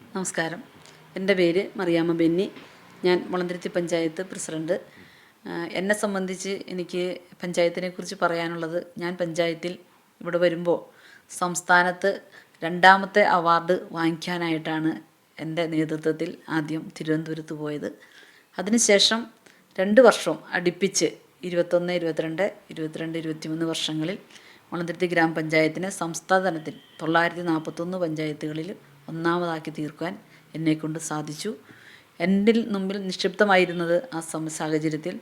നമസ്കാരം. എന്റെ പേര് മറിയാമ്മ ബെന്നി. ഞാൻ മുളന്തിരുത്തി പഞ്ചായത്ത് പ്രസിഡന്റ് എന്നെ സംബന്ധിച്ച് എനിക്ക് പഞ്ചായത്തിനെ കുറിച്ച് പറയാനുള്ളത് ഞാൻ പഞ്ചായത്തിൽ ഇവിടെ വരുമ്പോൾ സംസ്ഥാനത്ത് രണ്ടാമത്തെ അവാർഡ് വാങ്ങിക്കാനായിട്ടാണ് എന്റെ നേതൃത്വത്തിൽ ആദ്യം തിരുവനന്തപുരത്ത് പോയത്. അതിനുശേഷം രണ്ട് വർഷം അടുപ്പിച്ച് ഇരുപത്തൊന്ന് ഇരുപത്തിരണ്ട് ഇരുപത്തിരണ്ട് ഇരുപത്തിമൂന്ന് വർഷങ്ങളിൽ മുളന്തിരുത്തി ഗ്രാമപഞ്ചായത്തിന് സംസ്ഥാനത്തിൽ തൊള്ളായിരത്തി നാൽപ്പത്തൊന്ന് പഞ്ചായത്തുകളിൽ ഒന്നാമതാക്കി തീർക്കാൻ എന്നെക്കൊണ്ട് സാധിച്ചു. എന്റെ മുമ്പിൽ നിക്ഷിപ്തമായിരുന്നത് ആ സമ സാഹചര്യത്തിൽ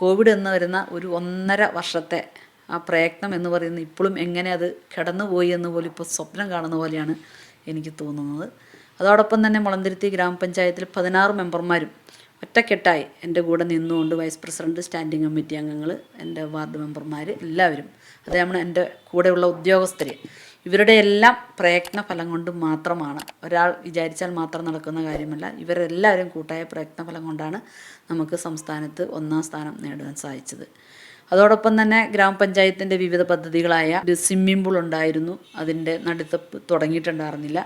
കോവിഡ് എന്ന് വരുന്ന ഒരു ഒന്നര വർഷത്തെ ആ പ്രയത്നം എന്ന് പറയുന്ന ഇപ്പോഴും എങ്ങനെ അത് കടന്നുപോയി എന്ന് പോലും ഇപ്പോൾ സ്വപ്നം കാണുന്ന പോലെയാണ് എനിക്ക് തോന്നുന്നത്. അതോടൊപ്പം തന്നെ മുളന്തിരുത്തി ഗ്രാമപഞ്ചായത്തിൽ പതിനാറ് മെമ്പർമാരും ഒറ്റക്കെട്ടായി എന്റെ കൂടെ നിന്നുകൊണ്ട് വൈസ് പ്രസിഡന്റ് സ്റ്റാൻഡിംഗ് കമ്മിറ്റി അംഗങ്ങൾ എന്റെ വാർഡ് മെമ്പർമാർ എല്ലാവരും. അതേപോലെ എന്റെ കൂടെയുള്ള ഉദ്യോഗസ്ഥർ ഇവരുടെ എല്ലാം പ്രയത്ന ഫലം കൊണ്ട് മാത്രമാണ്. ഒരാൾ വിചാരിച്ചാൽ മാത്രം നടക്കുന്ന കാര്യമല്ല. ഇവരെല്ലാവരും കൂട്ടായ പ്രയത്ന ഫലം കൊണ്ടാണ് നമുക്ക് സംസ്ഥാനത്ത് ഒന്നാം സ്ഥാനം നേടുവാൻ സാധിച്ചത്. അതോടൊപ്പം തന്നെ ഗ്രാമപഞ്ചായത്തിന്റെ വിവിധ പദ്ധതികളായ ഒരു സ്വിമ്മിംഗ് പൂൾ ഉണ്ടായിരുന്നു. അതിന്റെ നടത്തിപ്പ് തുടങ്ങിയിട്ടുണ്ടായിരുന്നില്ല.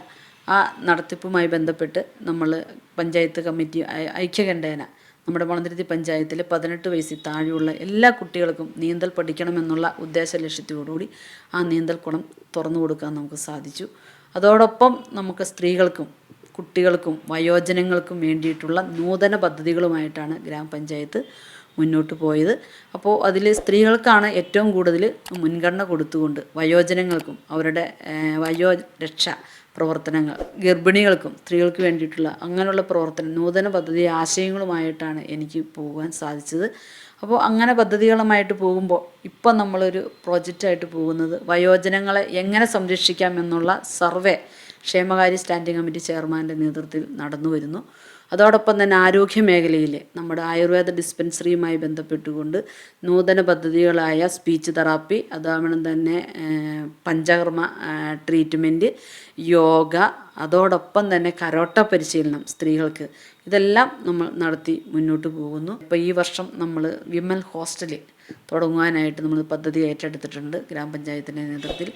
ആ നടത്തിപ്പുമായി ബന്ധപ്പെട്ട് നമ്മൾ പഞ്ചായത്ത് കമ്മിറ്റി ഐക്യകണ്ഠേന നമ്മുടെ വളന്തിരുത്തി പഞ്ചായത്തിൽ പതിനെട്ട് വയസ്സിൽ താഴെയുള്ള എല്ലാ കുട്ടികൾക്കും നീന്തൽ പഠിക്കണമെന്നുള്ള ഉദ്ദേശ ലക്ഷ്യത്തോടുകൂടി ആ നീന്തൽ കുളം തുറന്നു കൊടുക്കാൻ നമുക്ക് സാധിച്ചു. അതോടൊപ്പം നമുക്ക് സ്ത്രീകൾക്കും കുട്ടികൾക്കും വയോജനങ്ങൾക്കും വേണ്ടിയിട്ടുള്ള നൂതന പദ്ധതികളുമായിട്ടാണ് ഗ്രാമപഞ്ചായത്ത് മുന്നോട്ട് പോയത്. അപ്പോൾ അതിൽ സ്ത്രീകൾക്കാണ് ഏറ്റവും കൂടുതൽ മുൻഗണന കൊടുത്തുകൊണ്ട് വയോജനങ്ങൾക്കും അവരുടെ വയോ രക്ഷ പ്രവർത്തനങ്ങൾ ഗർഭിണികൾക്കും സ്ത്രീകൾക്ക് വേണ്ടിയിട്ടുള്ള അങ്ങനെയുള്ള പ്രവർത്തനം നൂതന പദ്ധതി ആശയങ്ങളുമായിട്ടാണ് എനിക്ക് പോകാൻ സാധിച്ചത്. അപ്പോൾ അങ്ങനെ പദ്ധതികളുമായിട്ട് പോകുമ്പോൾ ഇപ്പം നമ്മളൊരു പ്രോജക്റ്റായിട്ട് പോകുന്നത് വയോജനങ്ങളെ എങ്ങനെ സംരക്ഷിക്കാം എന്നുള്ള സർവേ ക്ഷേമകാര്യ സ്റ്റാൻഡിംഗ് കമ്മിറ്റി ചെയർമാന്റെ നേതൃത്വത്തിൽ നടന്നു വരുന്നു. അതോടൊപ്പം തന്നെ ആരോഗ്യ മേഖലയിൽ നമ്മുടെ ആയുർവേദ ഡിസ്പെൻസറിയുമായി ബന്ധപ്പെട്ടുകൊണ്ട് നൂതന പദ്ധതികളായ സ്പീച്ച് തെറാപ്പി അതാവണം തന്നെ പഞ്ചകർമ്മ ട്രീറ്റ്മെന്റ് യോഗ അതോടൊപ്പം തന്നെ കരോട്ട പരിശീലനം സ്ത്രീകൾക്ക്. ഇതെല്ലാം നമ്മൾ നടത്തി മുന്നോട്ട് പോകുന്നു. ഇപ്പോൾ ഈ വർഷം നമ്മൾ വിമൽ ഹോസ്റ്റൽ തുടങ്ങുവാനായിട്ട് നമ്മൾ പദ്ധതി ഏറ്റെടുത്തിട്ടുണ്ട് ഗ്രാമപഞ്ചായത്തിന്റെ നേതൃത്വത്തിൽ.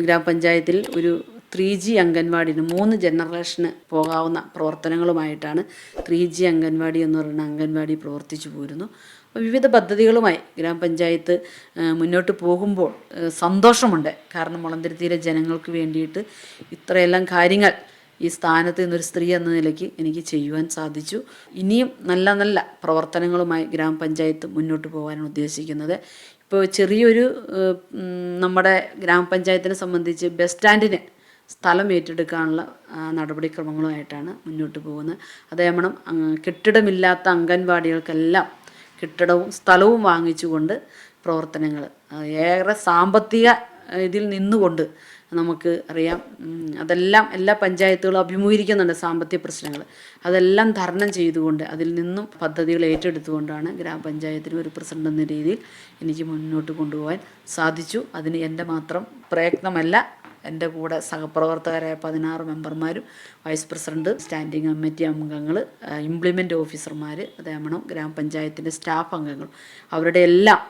ഗ്രാമപഞ്ചായത്തിൽ ഒരു ത്രീ ജി അംഗൻവാടിന് മൂന്ന് ജനറേഷന് പോകാവുന്ന പ്രവർത്തനങ്ങളുമായിട്ടാണ് ത്രീ ജി അംഗൻവാടി എന്ന് പറയുന്ന അംഗൻവാടി പ്രവർത്തിച്ചു പോരുന്നു. വിവിധ പദ്ധതികളുമായി ഗ്രാമപഞ്ചായത്ത് മുന്നോട്ട് പോകുമ്പോൾ സന്തോഷമുണ്ട്. കാരണം മുളന്തിരുത്തിയിലെ ജനങ്ങൾക്ക് വേണ്ടിയിട്ട് ഇത്രയെല്ലാം കാര്യങ്ങൾ ഈ സ്ഥാനത്ത് നിന്നൊരു സ്ത്രീ എന്ന നിലയ്ക്ക് എനിക്ക് ചെയ്യുവാൻ സാധിച്ചു. ഇനിയും നല്ല നല്ല പ്രവർത്തനങ്ങളുമായി ഗ്രാമപഞ്ചായത്ത് മുന്നോട്ട് പോകാനാണ് ഉദ്ദേശിക്കുന്നത്. ഇപ്പോൾ ചെറിയൊരു നമ്മുടെ ഗ്രാമപഞ്ചായത്തിനെ സംബന്ധിച്ച് ബസ് സ്റ്റാൻഡിന് സ്ഥലം ഏറ്റെടുക്കാനുള്ള നടപടിക്രമങ്ങളുമായിട്ടാണ് മുന്നോട്ട് പോകുന്നത്. അതേമണം കെട്ടിടമില്ലാത്ത അംഗൻവാടികൾക്കെല്ലാം കെട്ടിടവും സ്ഥലവും വാങ്ങിച്ചുകൊണ്ട് പ്രവർത്തനങ്ങൾ ഏറെ സാമ്പത്തിക ഇതിൽ നിന്നുകൊണ്ട് നമുക്ക് അറിയാം. അതെല്ലാം എല്ലാ പഞ്ചായത്തുകളും അഭിമുഖീകരിക്കുന്നുണ്ട് സാമ്പത്തിക പ്രശ്നങ്ങൾ. അതെല്ലാം തരണം ചെയ്തുകൊണ്ട് അതിൽ നിന്നും പദ്ധതികൾ ഏറ്റെടുത്തുകൊണ്ടാണ് ഗ്രാമപഞ്ചായത്തിന് ഒരു പ്രസിഡന്റ് എന്ന രീതിയിൽ എനിക്ക് മുന്നോട്ട് കൊണ്ടുപോകാൻ സാധിച്ചു. അതിന് എന്റെ മാത്രം പ്രയത്നമല്ല എന്റെ കൂടെ സഹപ്രവർത്തകരായ പതിനാറ് മെമ്പർമാരും വൈസ് പ്രസിഡന്റ് സ്റ്റാൻഡിംഗ് കമ്മിറ്റി അംഗങ്ങൾ ഇംപ്ലിമെന്റ് ഓഫീസർമാർ അതേമണം ഗ്രാമപഞ്ചായത്തിന്റെ സ്റ്റാഫ് അംഗങ്ങൾ. അവരുടെ എല്ലാം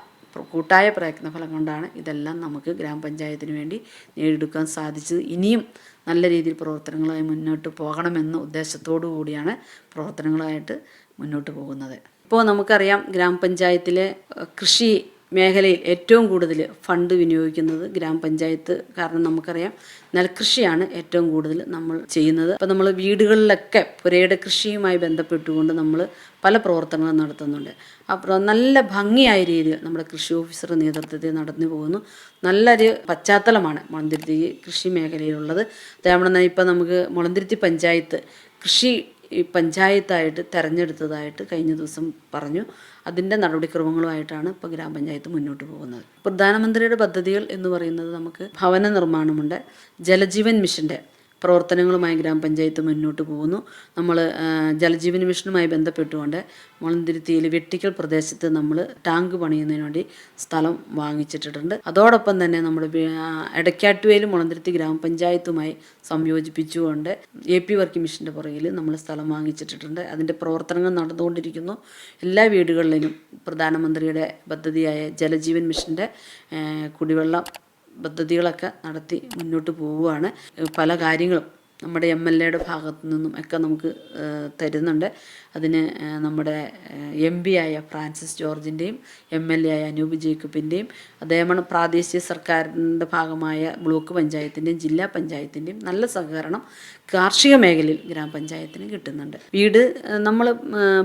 കൂട്ടായ പ്രയത്നഫലം കൊണ്ടാണ് ഇതെല്ലാം നമുക്ക് ഗ്രാമപഞ്ചായത്തിന് വേണ്ടി നേടിയെടുക്കാൻ സാധിച്ചത്. ഇനിയും നല്ല രീതിയിൽ പ്രവർത്തനങ്ങളായി മുന്നോട്ട് പോകണമെന്ന ഉദ്ദേശത്തോടു കൂടിയാണ് പ്രവർത്തനങ്ങളായിട്ട് മുന്നോട്ട് പോകുന്നത്. ഇപ്പോൾ നമുക്കറിയാം ഗ്രാമപഞ്ചായത്തിലെ കൃഷി മേഖലയിൽ ഏറ്റവും കൂടുതൽ ഫണ്ട് വിനിയോഗിക്കുന്നത് ഗ്രാമപഞ്ചായത്ത് കാരണം നമുക്കറിയാം നെൽകൃഷിയാണ് ഏറ്റവും കൂടുതൽ നമ്മൾ ചെയ്യുന്നത്. അപ്പോൾ നമ്മൾ വീടുകളിലൊക്കെ പുരയുടെ കൃഷിയുമായി ബന്ധപ്പെട്ടുകൊണ്ട് നമ്മൾ പല പ്രവർത്തനങ്ങളും നടത്തുന്നുണ്ട്. അപ്പോൾ നല്ല ഭംഗിയായ രീതിയിൽ നമ്മുടെ കൃഷി ഓഫീസർ നേതൃത്വത്തിൽ നടന്നു പോകുന്നു. നല്ലൊരു പശ്ചാത്തലമാണ് മുളന്തിരുത്തി കൃഷി മേഖലയിലുള്ളത്. അതേപോലെ തന്നെ ഇപ്പം നമുക്ക് മുളന്തിരുത്തി പഞ്ചായത്ത് കൃഷി ഈ പഞ്ചായത്തായിട്ട് തെരഞ്ഞെടുത്തതായിട്ട് കഴിഞ്ഞ ദിവസം പറഞ്ഞു. അതിന്റെ നടപടിക്രമങ്ങളുമായിട്ടാണ് ഇപ്പോൾ ഗ്രാമപഞ്ചായത്ത് മുന്നോട്ട് പോകുന്നത്. പ്രധാനമന്ത്രിയുടെ പദ്ധതികൾ എന്ന് പറയുന്നത് നമുക്ക് ഭവന നിർമ്മാണമുണ്ട് ജലജീവൻ മിഷന്റെ പ്രവർത്തനങ്ങളുമായി ഗ്രാമപഞ്ചായത്ത് മുന്നോട്ട് പോകുന്നു. നമ്മൾ ജലജീവൻ മിഷനുമായി ബന്ധപ്പെട്ടുകൊണ്ട് മുളന്തിരുത്തിയിൽ വെട്ടിക്കൽ പ്രദേശത്ത് നമ്മൾ ടാങ്ക് പണിയുന്നതിന് വേണ്ടി സ്ഥലം വാങ്ങിച്ചിട്ടിട്ടുണ്ട്. അതോടൊപ്പം തന്നെ നമ്മൾ എടക്കാട്ടുവേലും മുളന്തിരുത്തി ഗ്രാമപഞ്ചായത്തുമായി സംയോജിപ്പിച്ചുകൊണ്ട് എ പി വർക്കിംഗ് മിഷന്റെ പുറകിൽ നമ്മൾ സ്ഥലം വാങ്ങിച്ചിട്ടിട്ടുണ്ട്. അതിന്റെ പ്രവർത്തനങ്ങൾ നടന്നുകൊണ്ടിരിക്കുന്നു. എല്ലാ വീടുകളിലും പ്രധാനമന്ത്രിയുടെ പദ്ധതിയായ ജലജീവൻ മിഷന്റെ കുടിവെള്ളം പദ്ധതികളൊക്കെ നടത്തി മുന്നോട്ട് പോവുകയാണ്. പല കാര്യങ്ങളും നമ്മുടെ എം എൽ എയുടെ ഭാഗത്തു നിന്നും ഒക്കെ നമുക്ക് തരുന്നുണ്ട്. അതിന് നമ്മുടെ എം പി ആയ ഫ്രാൻസിസ് ജോർജിന്റെയും എം എൽ എ ആയ അനൂപ് ജേക്കബിന്റെയും അതേമാണ് പ്രാദേശിക സർക്കാരിന്റെ ഭാഗമായ ബ്ലോക്ക് പഞ്ചായത്തിന്റെയും ജില്ലാ പഞ്ചായത്തിന്റെയും നല്ല സഹകരണം കാർഷിക മേഖലയിൽ ഗ്രാമപഞ്ചായത്തിന് കിട്ടുന്നുണ്ട്. വീട് നമ്മൾ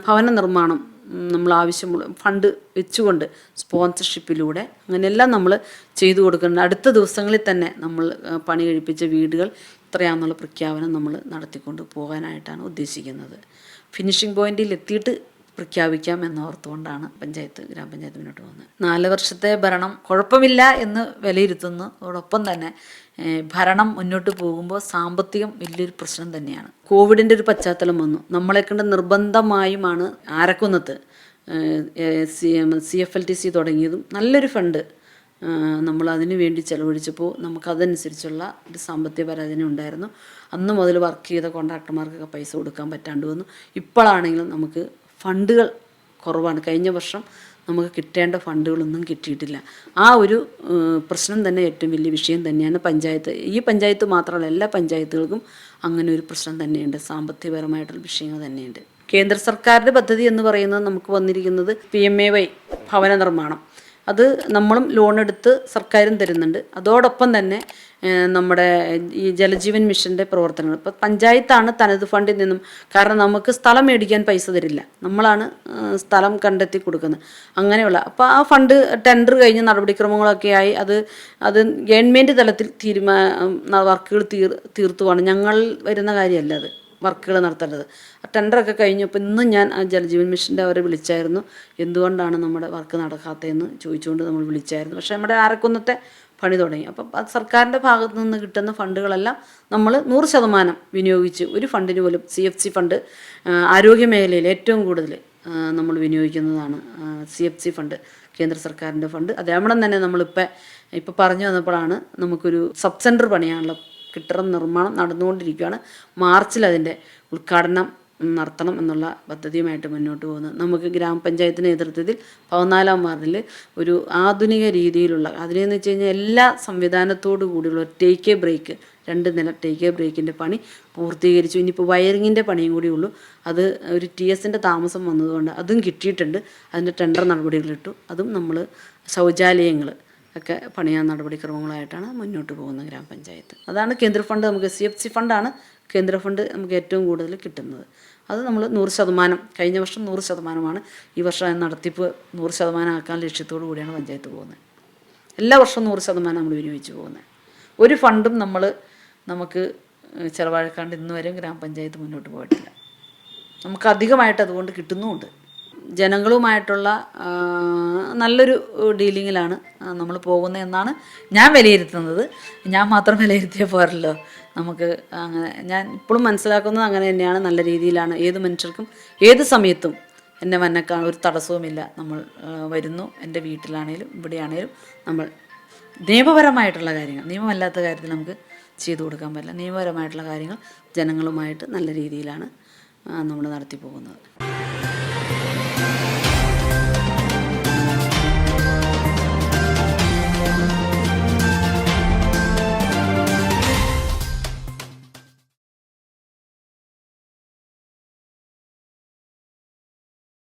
ഭവന നിർമ്മാണം നമ്മൾ ആവശ്യമുള്ള ഫണ്ട് വെച്ചുകൊണ്ട് സ്പോൺസർഷിപ്പിലൂടെ അങ്ങനെയെല്ലാം നമ്മൾ ചെയ്തു കൊടുക്കുന്നുണ്ട്. അടുത്ത ദിവസങ്ങളിൽ തന്നെ നമ്മൾ പണി കഴിപ്പിച്ച വീടുകൾ ഇത്രയാണെന്നുള്ള പ്രഖ്യാപനം നമ്മൾ നടത്തിക്കൊണ്ട് പോകാനായിട്ടാണ് ഉദ്ദേശിക്കുന്നത്. ഫിനിഷിംഗ് പോയിന്റിൽ എത്തിയിട്ട് പ്രഖ്യാപിക്കാം എന്നോർത്തുകൊണ്ടാണ് പഞ്ചായത്ത് ഗ്രാമപഞ്ചായത്ത് മുന്നോട്ട് പോകുന്നത്. നാല് വർഷത്തെ ഭരണം കുഴപ്പമില്ല എന്ന് വിലയിരുത്തുന്നു. അതോടൊപ്പം തന്നെ ഭരണം മുന്നോട്ട് പോകുമ്പോൾ സാമ്പത്തികം വലിയൊരു പ്രശ്നം തന്നെയാണ്. കോവിഡിന്റെ ഒരു പശ്ചാത്തലം വന്നു. നമ്മളെ കണ്ട് നിർബന്ധമായുമാണ് ആരക്കുന്നത്ത് C C F L T C തുടങ്ങിയതും നല്ലൊരു ഫണ്ട് നമ്മൾ അതിനു വേണ്ടി ചെലവഴിച്ചപ്പോൾ നമുക്കതനുസരിച്ചുള്ള ഒരു സാമ്പത്തിക പരാജയം ഉണ്ടായിരുന്നു. അന്ന് മുതൽ വർക്ക് ചെയ്ത കോൺട്രാക്ടർമാർക്കൊക്കെ പൈസ കൊടുക്കാൻ പറ്റാണ്ട് വന്നു. ഇപ്പോഴാണെങ്കിലും നമുക്ക് ഫണ്ടുകൾ കുറവാണ്. കഴിഞ്ഞ വർഷം നമുക്ക് കിട്ടേണ്ട ഫണ്ടുകളൊന്നും കിട്ടിയിട്ടില്ല. ആ ഒരു പ്രശ്നം തന്നെ ഏറ്റവും വലിയ വിഷയം തന്നെയാണ് പഞ്ചായത്ത്. ഈ പഞ്ചായത്ത് മാത്രമല്ല എല്ലാ പഞ്ചായത്തുകൾക്കും അങ്ങനെ ഒരു പ്രശ്നം തന്നെയുണ്ട്. സാമ്പത്തികപരമായിട്ടുള്ള വിഷയങ്ങൾ തന്നെയുണ്ട്. കേന്ദ്ര സർക്കാരിന്റെ പദ്ധതി എന്ന് പറയുന്നത് നമുക്ക് വന്നിരിക്കുന്നത് പി എം എ വൈ ഭവന നിർമ്മാണം. അത് നമ്മളും ലോൺ എടുത്ത് സർക്കാരും തരുന്നുണ്ട്. അതോടൊപ്പം തന്നെ നമ്മുടെ ഈ ജലജീവൻ മിഷന്റെ പ്രവർത്തനങ്ങൾ. ഇപ്പോൾ പഞ്ചായത്താണ് തനത് ഫണ്ടിൽ നിന്നും കാരണം നമുക്ക് സ്ഥലം മേടിക്കാൻ പൈസ തരില്ല. നമ്മളാണ് സ്ഥലം കണ്ടെത്തി കൊടുക്കുന്നത്. അങ്ങനെയുള്ള അപ്പോൾ ആ ഫണ്ട് ടെൻഡർ കഴിഞ്ഞ് നടപടിക്രമങ്ങളൊക്കെ ആയി അത് അത് ഗവൺമെന്റ് തലത്തിൽ തീരുമാന വർക്കുകൾ തീർ തീർത്തുവാണ്. ഞങ്ങൾ വരുന്ന കാര്യമല്ല അത്. വർക്കുകൾ നടത്തേണ്ടത്. ടെൻഡറൊക്കെ കഴിഞ്ഞപ്പോൾ ഇന്നും ഞാൻ ആ ജലജീവൻ മിഷന്റെ അവരെ വിളിച്ചായിരുന്നു. എന്തുകൊണ്ടാണ് നമ്മുടെ വർക്ക് നടക്കാത്തതെന്ന് ചോദിച്ചുകൊണ്ട് നമ്മൾ വിളിച്ചായിരുന്നു. പക്ഷേ നമ്മുടെ ആരക്കുന്നത്തെ പണി തുടങ്ങി. അപ്പം സർക്കാരിന്റെ ഭാഗത്ത് നിന്ന് കിട്ടുന്ന ഫണ്ടുകളെല്ലാം നമ്മൾ നൂറ് ശതമാനം വിനിയോഗിച്ച് ഒരു ഫണ്ടിന് പോലും സി എഫ് സി ഫണ്ട് ആരോഗ്യ മേഖലയിൽ ഏറ്റവും കൂടുതൽ നമ്മൾ വിനിയോഗിക്കുന്നതാണ് സി എഫ് സി ഫണ്ട് കേന്ദ്ര സർക്കാരിന്റെ ഫണ്ട് അതേപോലെ തന്നെ നമ്മളിപ്പോൾ ഇപ്പോൾ പറഞ്ഞു വന്നപ്പോഴാണ് നമുക്കൊരു സബ് സെന്റർ പണിയാനുള്ള കെട്ടിടം നിർമ്മാണം നടന്നുകൊണ്ടിരിക്കുകയാണ്. മാർച്ചിൽ അതിന്റെ ഉദ്ഘാടനം നടത്തണം എന്നുള്ള പദ്ധതിയുമായിട്ട് മുന്നോട്ട് പോകുന്നത് നമുക്ക് ഗ്രാമപഞ്ചായത്തിന്റെ നേതൃത്വത്തിൽ പതിനാലാം വാർഡിൽ ഒരു ആധുനിക രീതിയിലുള്ള അതിനെന്ന് വെച്ച് കഴിഞ്ഞാൽ എല്ലാ സംവിധാനത്തോടു കൂടിയുള്ള ടേക്ക് എ ബ്രേക്ക് രണ്ട് നില ടേക്ക് എ ബ്രേക്കിന്റെ പണി പൂർത്തീകരിച്ചു. ഇനിയിപ്പോൾ വയറിങ്ങിന്റെ പണിയും കൂടി ഉള്ളൂ. അത് ഒരു ടി എസിന്റെ താമസം വന്നതുകൊണ്ട് അതും കിട്ടിയിട്ടുണ്ട്. അതിന്റെ ടെൻഡർ നടപടികളിട്ടു. അതും നമ്മൾ ശൗചാലയങ്ങൾ ഒക്കെ പണിയാൻ നടപടിക്രമങ്ങളായിട്ടാണ് മുന്നോട്ട് പോകുന്ന ഗ്രാമപഞ്ചായത്ത്. അതാണ് കേന്ദ്ര ഫണ്ട് നമുക്ക് സി എഫ് സി ഫണ്ടാണ് കേന്ദ്ര ഫണ്ട് നമുക്ക് ഏറ്റവും കൂടുതൽ കിട്ടുന്നത്. അത് നമ്മൾ നൂറ് ശതമാനം കഴിഞ്ഞ വർഷം നൂറ് ശതമാനമാണ് ഈ വർഷം നടത്തിപ്പ് നൂറ് ശതമാനം ആക്കാൻ ലക്ഷ്യത്തോടു കൂടിയാണ് പഞ്ചായത്ത് പോകുന്നത്. എല്ലാ വർഷവും നൂറ് ശതമാനം നമ്മൾ വിനിയോഗിച്ച് പോകുന്നത്. ഒരു ഫണ്ടും നമ്മൾ നമുക്ക് ചിലവഴക്കാണ്ട് ഇന്നുവരെയും ഗ്രാമപഞ്ചായത്ത് മുന്നോട്ട് പോയിട്ടില്ല. നമുക്ക് അധികമായിട്ട് അതുകൊണ്ട് കിട്ടുന്നുമുണ്ട്. ജനങ്ങളുമായിട്ടുള്ള നല്ലൊരു ഡീലിങ്ങിലാണ് നമ്മൾ പോകുന്നത് എന്നാണ് ഞാൻ വിലയിരുത്തുന്നത്. ഞാൻ മാത്രം വിലയിരുത്തിയാൽ പോരല്ലോ. നമുക്ക് അങ്ങനെ ഞാൻ ഇപ്പോഴും മനസ്സിലാക്കുന്നത് അങ്ങനെ തന്നെയാണ്. നല്ല രീതിയിലാണ് ഏത് മനുഷ്യർക്കും ഏത് സമയത്തും എന്നെ വന്നേക്കാൻ ഒരു തടസ്സവുമില്ല. നമ്മൾ വരുന്നു. എന്റെ വീട്ടിലാണേലും ഇവിടെയാണേലും നമ്മൾ നിയമപരമായിട്ടുള്ള കാര്യങ്ങൾ നിയമമല്ലാത്ത കാര്യത്തിൽ നമുക്ക് ചെയ്തു കൊടുക്കാൻ പറ്റില്ല. നിയമപരമായിട്ടുള്ള കാര്യങ്ങൾ ജനങ്ങളുമായിട്ട് നല്ല രീതിയിലാണ് നമ്മൾ നടത്തി പോകുന്നത്. どうも。